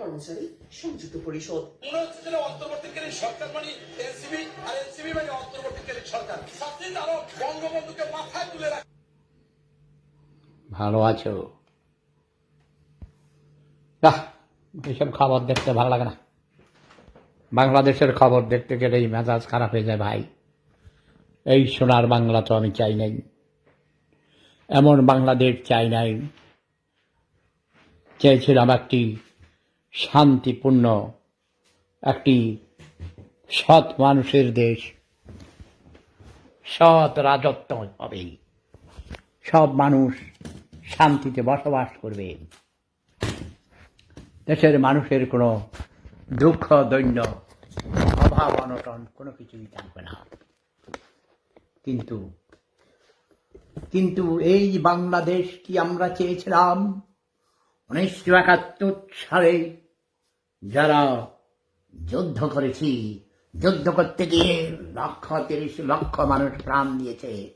কর্মচারী সংযুক্ত পরিষদ। মনে হচ্ছে যেন অন্তর্বর্তীকালীন সরকার মানে এনসিবি আর এনসিবি মানে অন্তর্বর্তীকালীন সরকার। আরও বঙ্গবন্ধুকে মাথায় তুলে রাখে ভালো আছো? বাহ এইসব খবর দেখতে ভালো লাগে না। বাংলাদেশের খবর দেখতে গেলে এই মেজাজ খারাপ হয়ে যায় ভাই। এই সোনার বাংলা তো আমি চাই নাই। এমন বাংলাদেশ চাই নাই। চেয়েছিলাম একটি শান্তিপূর্ণ একটি সৎ মানুষের দেশ। সৎ রাজত্ব হবে। সব মানুষ শান্তিতে বসবাস করবে। দেশের মানুষের কোনো দুঃখ, দৈন্য, অভাব, অনটন কোনো কিছুই থাকবে না। কিন্তু কিন্তু এই বাংলাদেশ কি আমরা চেয়েছিলাম? উনিশশো একাত্তর সালে যারা যুদ্ধ করেছি, যুদ্ধ করতে গিয়ে লক্ষ তিরিশ লক্ষ মানুষ প্রাণ দিয়েছে,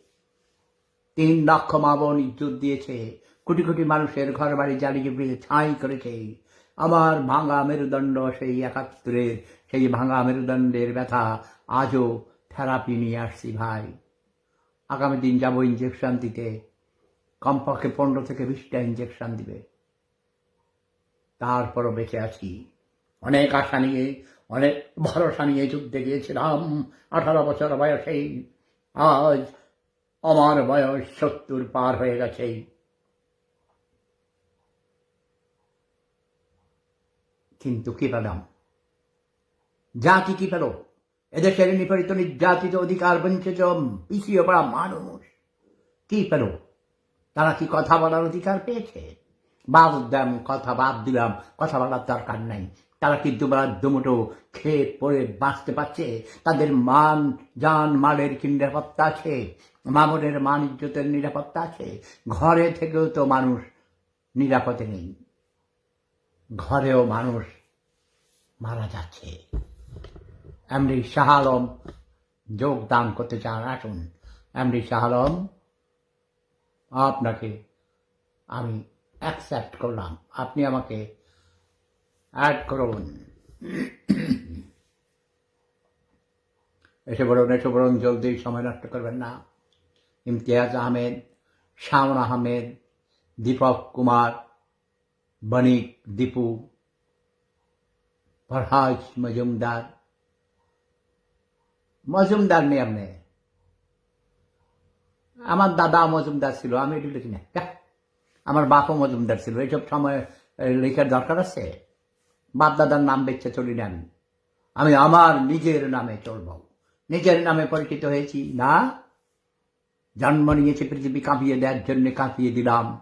তিন লক্ষ মা বোন ইজ্জত দিয়েছে, কোটি কোটি মানুষের ঘর বাড়ি জ্বালিয়ে ছাই করেছে, আমার ভাঙা মেরুদণ্ড সেই একাত্তরের সেই ভাঙা মেরুদণ্ডের ব্যথা আজও থেরাপি নিয়ে আসছি ভাই। আগামী দিন যাব ইঞ্জেকশন দিতে, কমপক্ষে পনেরো থেকে বিশটা ইঞ্জেকশন দিবে। তারপরও বেঁচে আছি। অনেক আশা নিয়ে, অনেক ভরসা নিয়ে যুদ্ধে গিয়েছিলাম। আঠারো বছর বয়সেই আজ আমার বয়স সত্তর পার হয়ে গেছে। কিন্তু কি পেলাম? জাতি কি পেল? এদেশের নিপীড়িত নির্যাতিত অধিকার বঞ্চিত পিছিয়ে পড়া মানুষ কি পেল? তারা কি কথা বলার অধিকার পেয়েছে? বাদ দাম, কথা বাদ দিলাম। কথা বলার দরকার নাই। তারা কি দুবার খেয়ে পড়ে বাঁচতে পারছে। তাদের মান, যান, মালের কি নিরাপত্তা আছে? মামনের মান, ইজ্জতের নিরাপত্তা আছে? ঘরে থেকেও তো মানুষ নিরাপদে নেই। ঘরেও মানুষ মারা যাচ্ছে। এমনি শাহ আলম যোগদান করতে চান, আসুন। এমনি শাহ আলম, আপনাকে আমি অ্যাকসেপ্ট করলাম। আপনি আমাকে করুন এসে বলুন এসে বলুন জলদি সময় নষ্ট করবেন না। ইমতিয়াজ আহমেদ, শাওন আহমেদ, দীপক কুমার, বণিক, দীপু ফরহাজ মজুমদার। মজুমদার নেই আপনি। আমার দাদা মজুমদার ছিল, আমি এটি লিখি না। আমার বাপও মজুমদার ছিল। এইসব সময় লেখার দরকার আছে? বাপ দাদার নাম বেচ্ছে চলি না আমি। আমি আমার নিজের নামে চলব। নিজের নামে পরিচিত হয়েছি। না, জন্ম নিয়েছে পৃথিবী কাঁপিয়ে দেওয়ার জন্য কাঁপিয়ে দিলাম।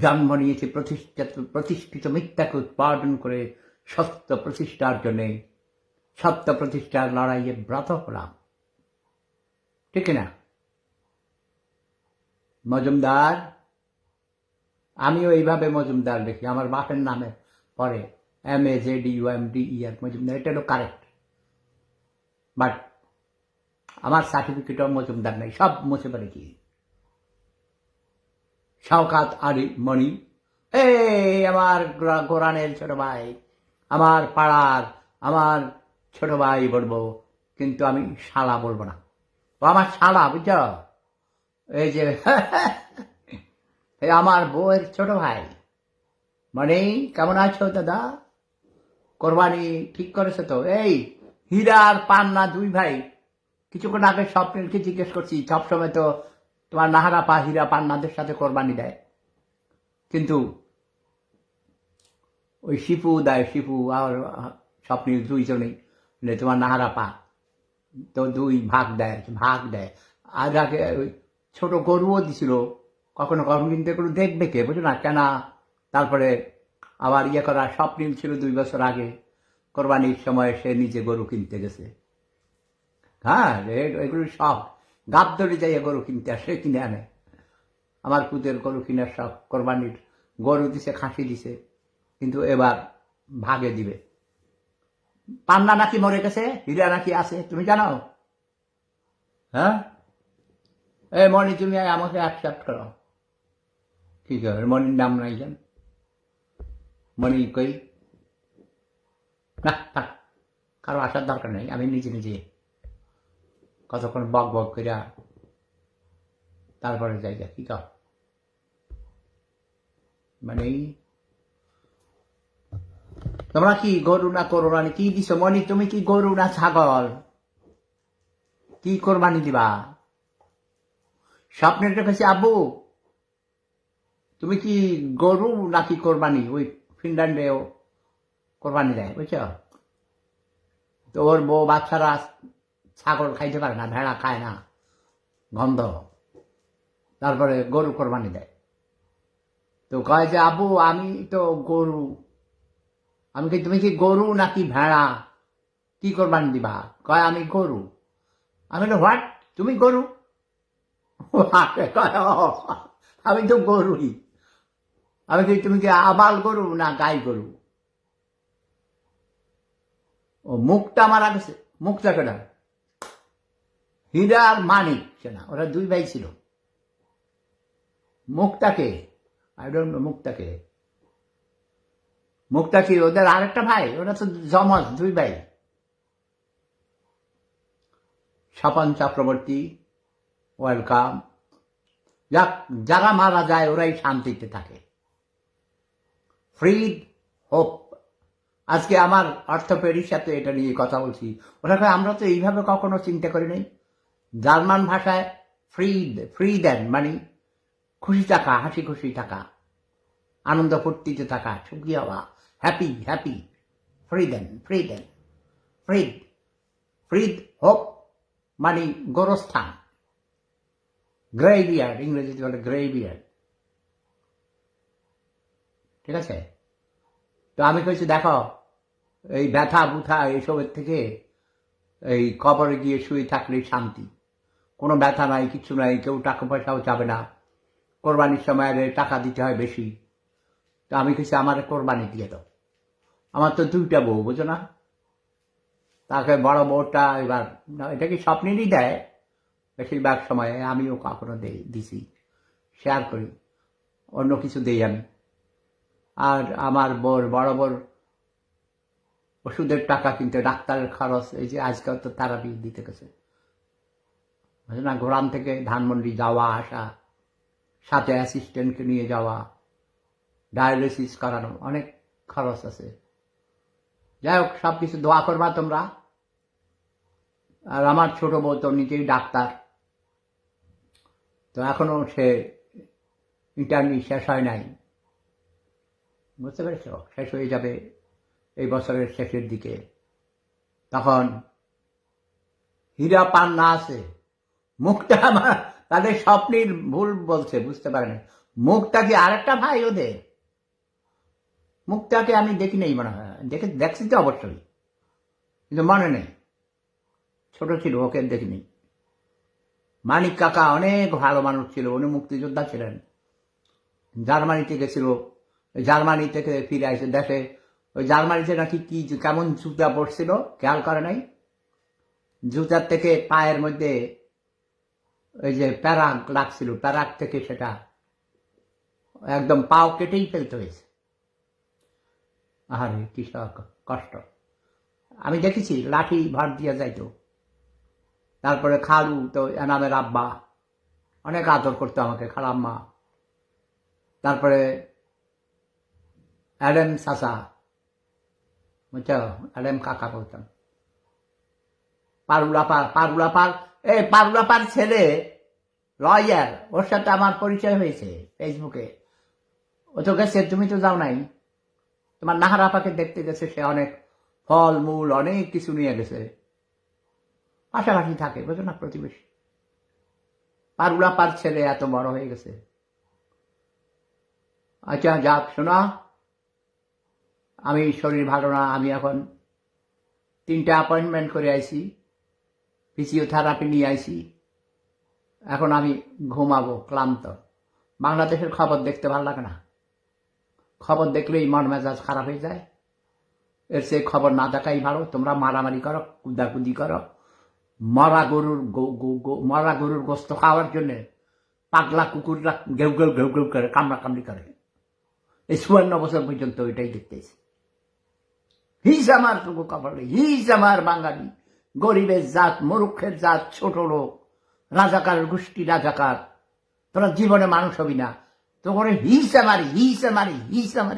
জন্ম নিয়েছে প্রতিষ্ঠিত প্রতিষ্ঠিত মিথ্যাকে উৎপাদন করে সত্য প্রতিষ্ঠার জন্যে। সত্য প্রতিষ্ঠার লড়াইয়ে ব্রত হলাম। ঠিক না? মজুমদার, আমিও এইভাবে মজুমদার লিখি আমার বাপের নামে পরে M A Z U M D E R Majumdar এটা হলো কারেক্ট বাট আমার সার্টিফিকেটও মজুমদার নেই সব মুছে ফেলেছি শওকাত আলী মণি, এই আমার গোরা- গোরানের ছোট ভাই আমার পাড়ার আমার ছোট ভাই বলব কিন্তু আমি শালা বলব না। আমার শালা বুঝছ এই যে আমার বউয়ের ছোট ভাই। মানে কেমন আছো দাদা? কোরবানি ঠিক করেছে তো? এই হীরা আর পান্না দুই ভাই, কিছুক্ষণ আগে স্বপ্নকে জিজ্ঞেস করছি সবসময় তো তোমার নাহারা পা হীরা পান্নাদের সাথে কোরবানি দেয়। কিন্তু ওই শিপু দেয়, শিপু আর স্বপ্নের দুইজনেই তোমার নাহারা পা তো দুই ভাগ দেয় ভাগ দেয়। আর আগে ওই ছোট গরুও দিছিল, কখনো কখনো কিন্তু এগুলো দেখবে কে? বুঝো না, কেনা। তারপরে আবার ইয়ে করা, স্বপ্নিল ছিল দুই বছর আগে। কোরবানির সময় সে নিজে গরু কিনতে গেছে। হ্যাঁ এগুলো সব গাব ধরে যাইয়া গরু কিনতে আসে কিনে আনে। আমার কুদের গরু কিনার সব কোরবানির গরু দিছে, খাসি দিছে, কিন্তু এবার ভাগে দিবে। পান্না নাকি মরে গেছে, হীরা নাকি আছে, তুমি জানো? হ্যাঁ? এ মনি তুমি আমাকে অ্যাকসেপ্ট করো। ঠিক আছে মনির নাম নাই জান? মনি কই? না, থাক। কারও আসার দরকার নেই, আমি নিজে নিজে কতক্ষণ বক বক করিয়া তারপরে যাই যা কি কর মানে তোমরা কি গরু না করো না কি দিছ মনি? তুমি কি গরু না ছাগল? কি কোরবানি দিবা? স্বপ্নের রেখেছি আব্বু। তুমি কি গরু নাকি কোরবানি? ওই ফিনল্যান্ডেও কোরবানি দেয়, বুঝছ? তো ওর বউ বাচ্চারা ছাগল খাইতে পারে না, ভেড়া খায় না, গন্ধ। তারপরে গরু কোরবানি দেয়। তো কয় যে, আবু, আমি তো গরু। আমি কি, তুমি কি গরু নাকি ভেড়া? কি কোরবানি দিবা? কয়, আমি গরু। আমি তো হোয়াট তুমি গরু? আমি তো গরুই। আমি কি, তুমি কি আবাল গরু না গাই গরু? ও, মুখটা মারা গেছে মুখটা কেনা হীরা আর মানিক সেনা ওরা দুই ভাই ছিল। মুখটাকে আই মুখটাকে মুখটা কি? ওদের আরেকটা ভাই? ওরা তো জমজ, দুই ভাই। স্বপন চক্রবর্তী, ওয়েলকাম। যাক, যারা মারা যায়, ওরাই শান্তিতে থাকে। Freed hope. আজকে আমার অর্থোপেডির সাথে এটা নিয়ে কথা বলছি। ওরা আমরা তো এইভাবে কখনো চিন্তা করি নাই। জার্মান ভাষায় ফ্রিড ফ্রি দেন মানে খুশি থাকা, হাসি খুশি থাকা, আনন্দ ফুর্তিতে থাকা, সুখী হওয়া happy happy free then free then freed freed hope মানে গোরস্থান। গ্রেভিয়ার্ড ইংরেজিতে বলে গ্রেভিয়ার্ড ঠিক আছে? তো আমি কইছি, দেখো, এই ব্যথা, বুথা এইসবের থেকে এই কবরে গিয়ে শুয়ে থাকলেই শান্তি। কোনো ব্যথা নাই, কিছু নাই, কেউ টাকা পয়সাও চাবে না। কোরবানির সময় টাকা দিতে হয় বেশি। তো আমি কিছু আমার কোরবানি দিয়ে দাও। আমার তো দুইটা বউ, বুঝো না? তাকে বড় বউটা এবার এটা কি স্বপ্নেরই দেয়? বেশিরভাগ সময়ে আমিও কখনো দেই, দিছি। শেয়ার করি। অন্য কিছু দেই আমি। আর আমার বর, বড় বোর, ওষুধের টাকা কিনতে, ডাক্তারের খরচ, এই যে আজকাল তো তারাপি দিতে গেছে। না? গোরাম থেকে ধানমন্ডি যাওয়া, আসা, সাথে অ্যাসিস্ট্যান্টকে নিয়ে যাওয়া ডায়ালিসিস করানো, অনেক খরচ আছে। যাই হোক সব কিছু দোয়া করবা তোমরা। আর আমার ছোট বউ তো নিজেই ডাক্তার। তো এখনও সে ইন্টারনি শেষ হয় নাই। বুঝতে পেরেছ? শেষ হয়ে যাবে এই বছরের শেষের দিকে। তখন হীরা পান না আছে। মুখটা আমার, তাদের স্বপ্নের ভুল বলছে, বুঝতে পারে না মুখটা কি আরেকটা ভাই ওদের? মুখটাকে আমি দেখি নেই মনে হয়। দেখে, দেখছি তো অবশ্যই। কিন্তু মনে নেই। ছোট ছিল, ওকে দেখিনি। মানিক কাকা অনেক ভালো মানুষ ছিল, উনি মুক্তিযোদ্ধা ছিলেন। জার্মানিতে গেছিল। জার্মানি থেকে ফিরে আসে। দেশে ওই জার্মানিতে নাকি কি কেমন জুতা পড়ছিল খেয়াল করে নাই? জুতার থেকে পায়ের মধ্যে ওই যে প্যারাক লাগছিল, প্যারাক থেকে সেটা একদম পাও কেটেই ফেলতে হয়েছে। আরে কি কষ্ট। আমি দেখেছি, লাঠি ভর দিয়ে যাইতো। তারপরে খালু, তো এনামের আব্বা, অনেক আদর করতো আমাকে, খালাম্মা। তারপরে অ্যাডেম সাসা বুঝছ অ্যাডেম কাকা বলতাম পারুলাপার পারুলাপার এই পারুলাপার ছেলে লয়ার ওর সাথে আমার পরিচয় হয়েছে ফেসবুকে ও তো গেছে তুমি তো যাও নাই তোমার নাহারাপাকে দেখতে গেছে সে অনেক ফল মূল অনেক কিছু নিয়ে গেছে পাশাপাশি থাকে বুঝো না প্রতিবেশী পারুলাপার ছেলে এত বড় হয়ে গেছে আচ্ছা যাক শোনা আমি শরীর ভালো না, আমি এখন তিনটা অ্যাপয়েন্টমেন্ট করে আইছি ফিজিওথেরাপি নিয়ে আইছি। এখন আমি ঘুমাবো, ক্লান্ত। বাংলাদেশের খবর দেখতে ভালো লাগে না। খবর দেখলেই মন মেজাজ খারাপ হয়ে যায়। এর সে খবর না দেখাই ভালো। তোমরা মারামারি করো, কুদাকুদি করো। মরা গরুর মরা গরুর গোস্ত খাওয়ার জন্যে পাগলা কুকুররা ঘেউ ঘেউ ঘেউ ঘেউ করে কামড়া কামড়ি করে। এই চুয়ান্ন বছর পর্যন্ত ওইটাই দেখতেছি হিস আমার টুকু কপালে হিজ আমার বাঙালি। গরিবের জাত, মরুক্ষের জাত, ছোট লোক, রাজাকার গোষ্ঠী, রাজাকার। তোরা জীবনে মানুষ হবি না। তোমার হিস আমার হিস আমার হিস আমার।